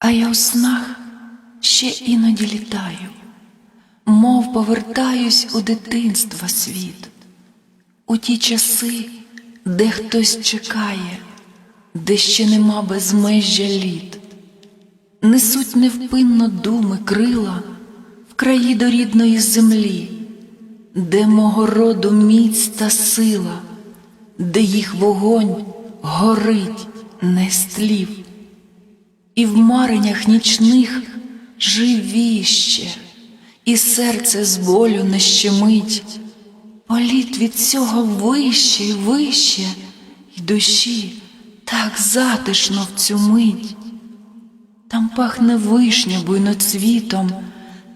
А я у снах ще іноді літаю, мов повертаюсь у дитинства світ, у ті часи, де хтось чекає, де ще нема безмежжя літ, несуть невпинно думи крила в краї до рідної землі, де мого роду міць та сила, де їх вогонь горить не з тлів і в мареннях нічних живіще, і серце з болю не щемить, політ від цього вище й вище, й душі так затишно в цю мить. Там пахне вишня буйноцвітом,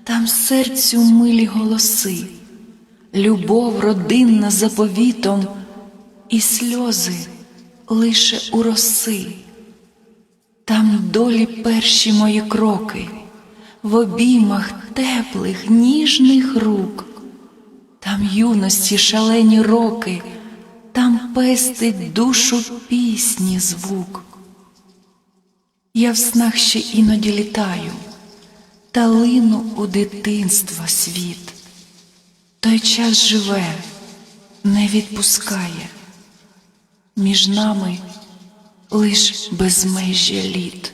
там серцю милі голоси, любов родинна заповітом, і сльози лише у роси. Там долі перші мої кроки, в обіймах теплих, ніжних рук, там юності шалені роки, там пестить душу пісні звук. Я в снах ще іноді літаю, та лину у дитинства світ. Той час живе, не відпускає, між нами лиш безмежжя літ.